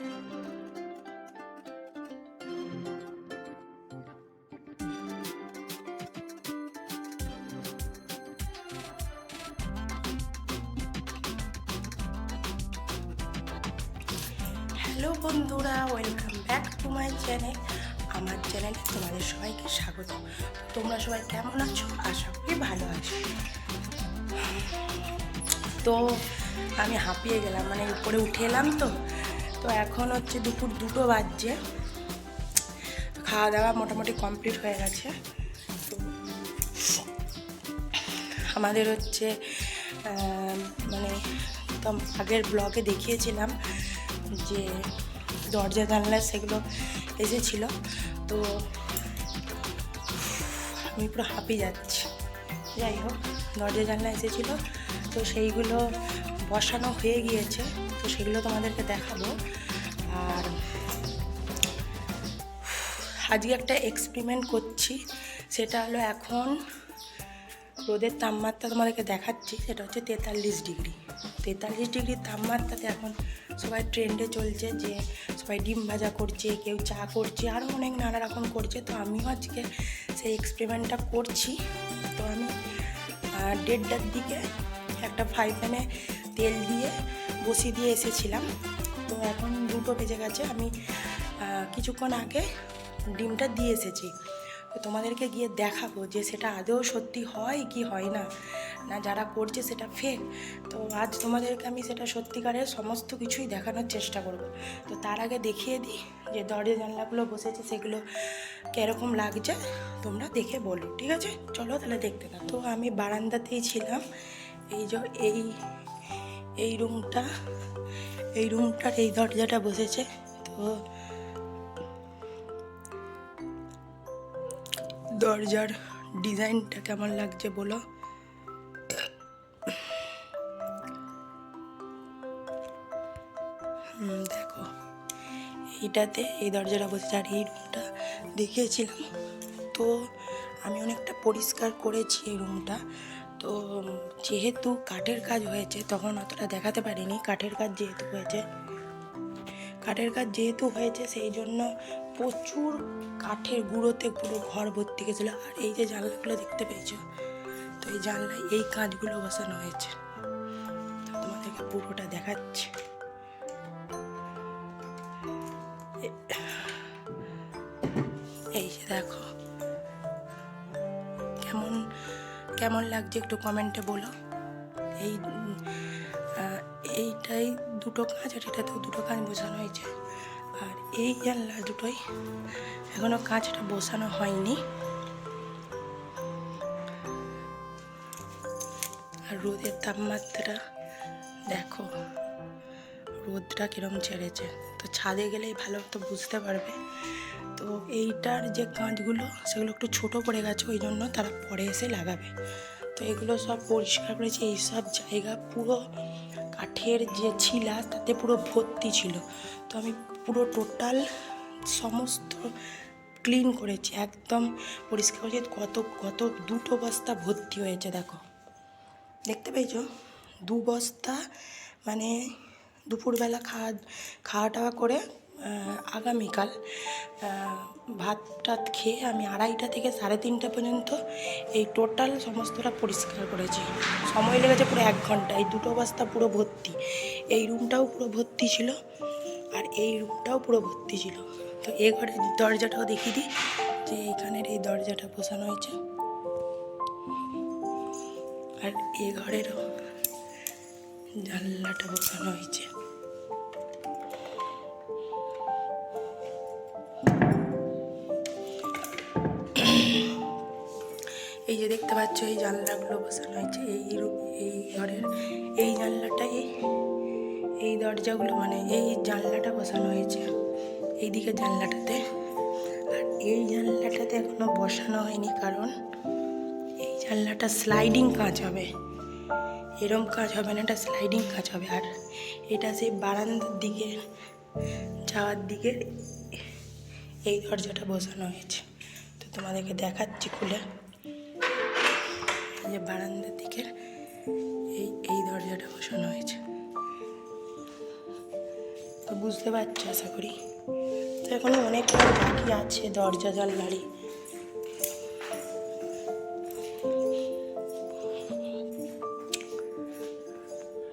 Hello বন্ধুরা welcome back to my channel আমার চ্যানেলে তোমাদের সবাইকে স্বাগত। তোমরা সবাই কেমন আছো? আশা করি ভালো আছো। তো আমি হাঁপিয়ে গেলাম মানে উপরে উঠে এলাম তো। তো এখন হচ্ছে দুপুর দুটো বাজছে। খাওয়া দাওয়া মোটামুটি কমপ্লিট হয়ে গেছে। আমাদের হচ্ছে মানে আগের ব্লগে দেখিয়েছিলাম যে দরজা, জানলা সেগুলো এসেছিল। তো, আমি পুরো হাঁপিয়ে যাচ্ছি। যাই হোক, দরজা, জানলা এসেছিল। তো সেইগুলো বসানো হয়ে গিয়েছে, তো সেগুলো তোমাদেরকে দেখাবো। আর আজকে একটা এক্সপেরিমেন্ট করছি, সেটা হলো এখন রোদের তাপমাত্রা তোমাদেরকে দেখাচ্ছি, সেটা হচ্ছে তেতাল্লিশ ডিগ্রি। তেতাল্লিশ ডিগ্রি তাপমাত্রাতে এখন সবাই ট্রেন্ডে চলছে যে সবাই ডিম ভাজা করছে, কেউ চা করছে আরও অনেক নানা রকম করছে, তো আমিও আজকে সেই এক্সপেরিমেন্টটা করছি। তো আমি দেড়টার দিকে একটা ফ্রাই প্যানে তেল দিয়ে বসিয়ে দিয়ে এসেছিলাম। তো এখন দুটো বেজে গেছে, আমি কিছুক্ষণ আগে ডিমটা দিয়ে এসেছি। তো তোমাদেরকে গিয়ে দেখাবো যে সেটা আদৌ সত্যি হয় কি হয় না। না, যারা করছে সেটা ফেক তো আজ তোমাদেরকে আমি সেটা সত্যিকারের সমস্ত কিছুই দেখানোর চেষ্টা করব। তো তার আগে দেখিয়ে দিই যে দরজা জানলাগুলো বসেছে, সেগুলো কীরকম লাগছে, তোমরা দেখে বলো, ঠিক আছে? চলো তাহলে দেখতে থাকো। তো আমি বারান্দাতেই ছিলাম। এই যে, এই এই রুমটা, এই রুমটার এই দরজাটা বসেছে, তো দরজার ডিজাইনটা কেমন লাগছে বলো? দেখো। এইটাতে, এই দরজাটা বসেছে আর এই রুমটা দেখিয়েছিলাম, তো আমি অনেকটা পরিষ্কার করেছি এই রুমটা। তো যেহেতু কাঠের কাজ হয়েছে, তখন অতটা দেখাতে পারিনি। কাঠের কাজ যেহেতু হয়েছে, কাঠের কাজ যেহেতু হয়েছে, সেই জন্য প্রচুর কাঠের গুঁড়োতে পুরো ঘর ভর্তি গেছিল। আর এই যে জানলাগুলো দেখতে পেয়েছ, তো এই জানলায় এই কাঁচগুলো বসানো হয়েছে। তো তোমাদেরকে পুরোটা দেখাচ্ছি। এই যে দেখো, কেমন কেমন লাগছে একটু কমেন্টে বলো। এই এইটাই দুটো কাজ আর এটাতেও দুটো কাজ বসানো হয়েছে। আর এই জানলা দুটোই। এখনও কাঁচটা বসানো হয়নি। আর রোদের তাপমাত্রা দেখো, রোদটা কিরম ছেড়েছে। তো ছাদে গেলেই ভালো, তো বুঝতে পারবে। তো এইটার যে কাঁচগুলো সেগুলো একটু ছোট পড়ে গেছে, ওই জন্য তারা পরে এসে লাগাবে। তো এগুলো সব পরিষ্কার করেছে, এই সব জায়গা পুরো কাঠের যে ছিলা, তাতে পুরো ভর্তি ছিল। তো আমি পুরো টোটাল সমস্ত ক্লিন করেছি, একদম পরিষ্কার করেছি। কত কত, দুটো বস্তা ভর্তি হয়েছে, দেখো। দেখতে পেয়েছ? দু বস্তা মানে দুপুরবেলা খাওয়া খাওয়া টাওয়া করে আগামীকাল ভাত টাত খেয়ে আমি আড়াইটা থেকে সাড়ে তিনটা পর্যন্ত এই টোটাল সমস্তটা পরিষ্কার করেছি। সময় লেগেছে পুরো এক ঘণ্টা। এই দুটো বস্তা পুরো ভর্তি। এই রুমটাও পুরো ভর্তি ছিল আর এই রুমটাও পুরো ভর্তি ছিল। তো এ ঘরের দরজাটাও দেখিয়ে দিই যে এখানের এই দরজাটা বসানো হয়েছে। আর এ ঘরেরও জানলাটা বসানো হয়েছে। দেখতে পাচ্ছ, এই জানলাগুলো বসানো হয়েছে। এই এই ঘরের, এই জানলাটাই, এই দরজাগুলো মানে এই জানলাটা বসানো হয়েছে এই দিকে জানলাটাতে। আর এই জানলাটাতে এখনও বসানো হয়নি কারণ এই জানলাটা স্লাইডিং কাজ হবে। এরম কাজ হবে না, এটা স্লাইডিং কাজ হবে। আর এটা সেই বারান্দার দিকে, যাওয়ার দিকে এই দরজাটা বসানো হয়েছে। তো তোমাদেরকে দেখাচ্ছি খুলে। যে বারান্দার দিকের এই এই দরজাটা বসানো হয়েছে। তো বুঝতে পারছ আশা করি। তো এখনও অনেক বাকি আছে দরজা জল জানলারি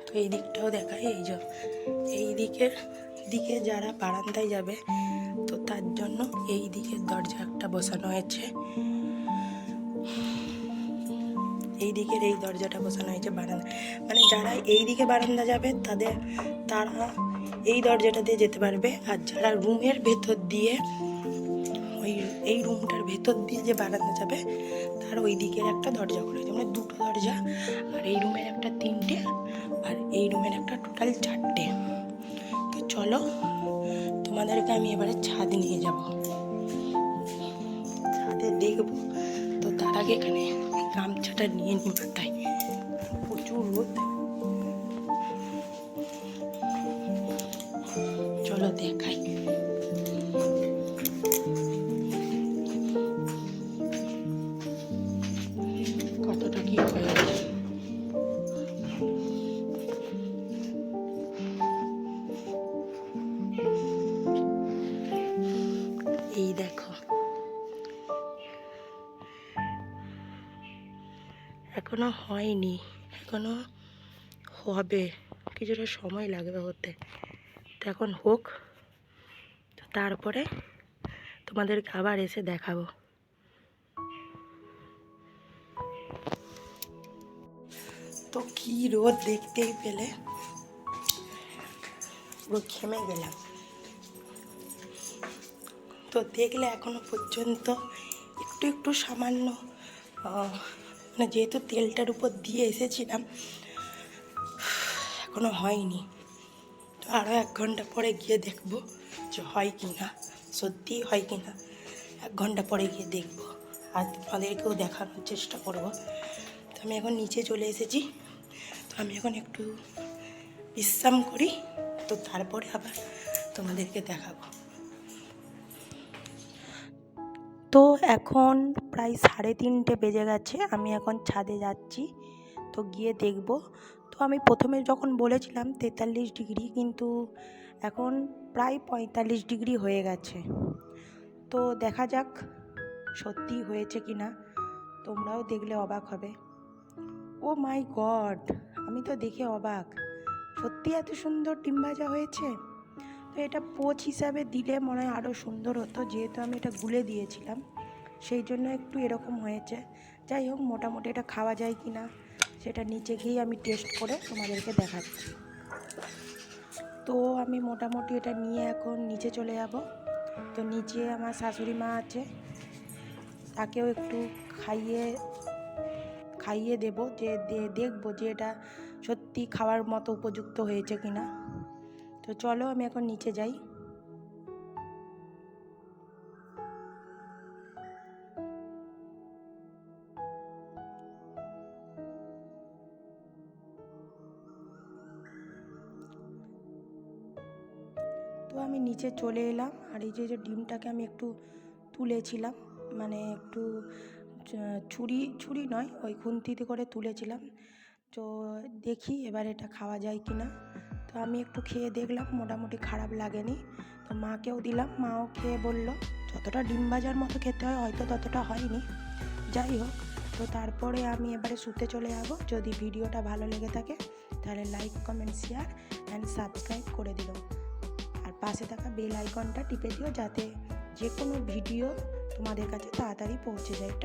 তো এই দিকটাও দেখায় এই যে, এই দিকের দিকে যারা বারান্দায় যাবে, তো তার জন্য এই দিকের দরজা একটা বসানো হয়েছে। দিকের এই দরজাটা বসানো হয়েছে বারান্দা। মানে যারা এই দিকে বারান্দা যাবে, তাদের, তারা এই দরজাটা দিয়ে যেতে পারবে। আর যারা রুমের ভেতর দিয়ে, ওই, এই রুমটার ভেতর দিয়ে যে বারান্দা যাবে, তার ওই দিকের একটা দরজা করে মানে দুটো দরজা, আর এই রুমের একটা তিনটে, আর এই রুমের একটা টোটাল চারটে। তো চলো, তোমাদেরকে আমি এবারে ছাদ নিয়ে যাব। ছাদে দেখব আগে এখানে গামছাটা নিয়ে নি মাথায় প্রচুর রোদ। চলো দেখাই। এখনও হয়নি, এখনও হবে। কিছুটা সময় লাগবে হতে। তো এখন হোক, তো তারপরে তোমাদেরকে আবার এসে দেখাবো। তো কি রোদ দেখতেই পেলে? পুরো ঘেমে গেলাম। তো দেখলে এখনও পর্যন্ত একটু একটু সামান্য মানে যেহেতু তেলটার উপর দিয়ে এসেছিলাম, এখনও হয়নি। তো আরও এক ঘণ্টা পরে গিয়ে দেখব যে হয় কি না সত্যিই হয় কি না। এক ঘণ্টা পরে গিয়ে দেখব। আর তোমাদেরকেও দেখানোর চেষ্টা করব। তো আমি এখন নিচে চলে এসেছি। তো আমি এখন একটু বিশ্রাম করি, তো তারপরে আবার তোমাদেরকে দেখাবো। তো এখন প্রায় সাড়ে তিনটে বেজে গেছে, আমি এখন ছাদে যাচ্ছি। তো গিয়ে দেখব। তো আমি প্রথমে যখন বলেছিলাম তেতাল্লিশ ডিগ্রি, কিন্তু এখন প্রায় পঁয়তাল্লিশ ডিগ্রি হয়ে গেছে। তো দেখা যাক সত্যি হয়েছে কি না তোমরাও দেখলে অবাক হবে। ও মাই গড, আমি তো দেখে অবাক। সত্যি এত সুন্দর ডিম ভাজা হয়েছে? এটা পোচ হিসাবে দিলে মনে হয় আরও সুন্দর হতো, যেহেতু আমি এটা গুলে দিয়েছিলাম। সেই জন্য একটু এরকম হয়েছে। যাই হোক, মোটামুটি এটা খাওয়া যায় কি না সেটা নিচে গিয়েই আমি টেস্ট করে তোমাদেরকে দেখাচ্ছি। তো আমি মোটামুটি এটা নিয়ে এখন নিচে চলে যাব। তো নিচে আমার শাশুড়ি মা আছে, তাকেও একটু খাইয়ে খাইয়ে দেবো, যে দেখব যে এটা সত্যি খাওয়ার মতো উপযুক্ত হয়েছে কি না তো চলো আমি এখন নিচে যাই। তো আমি নিচে চলে এলাম আর এই যে যে ডিমটাকে আমি একটু তুলেছিলাম মানে একটু ছুরি ছুরি নয়, ওই খুন্তিতে করে তুলেছিলাম। তো দেখি এবার এটা খাওয়া যায় কি না আমি একটু খেয়ে দেখলাম, মোটামুটি খারাপ লাগেনি। তো মাকেও দিলাম, মাও খেয়ে বলল, যতটা ডিম ভাজার মতো খেতে হয়, হয়তো ততটা হয়নি। যাই হোক, তো তারপরে আমি এবারে শুতে চলে যাব। যদি ভিডিওটা ভালো লেগে থাকে, তাহলে like, comment, share and subscribe করে দিল আর পাশে থাকা বেল আইকনটা টিপে দিও, যাতে যে কোনো ভিডিও তোমাদের কাছে তাড়াতাড়ি পৌঁছে যায়।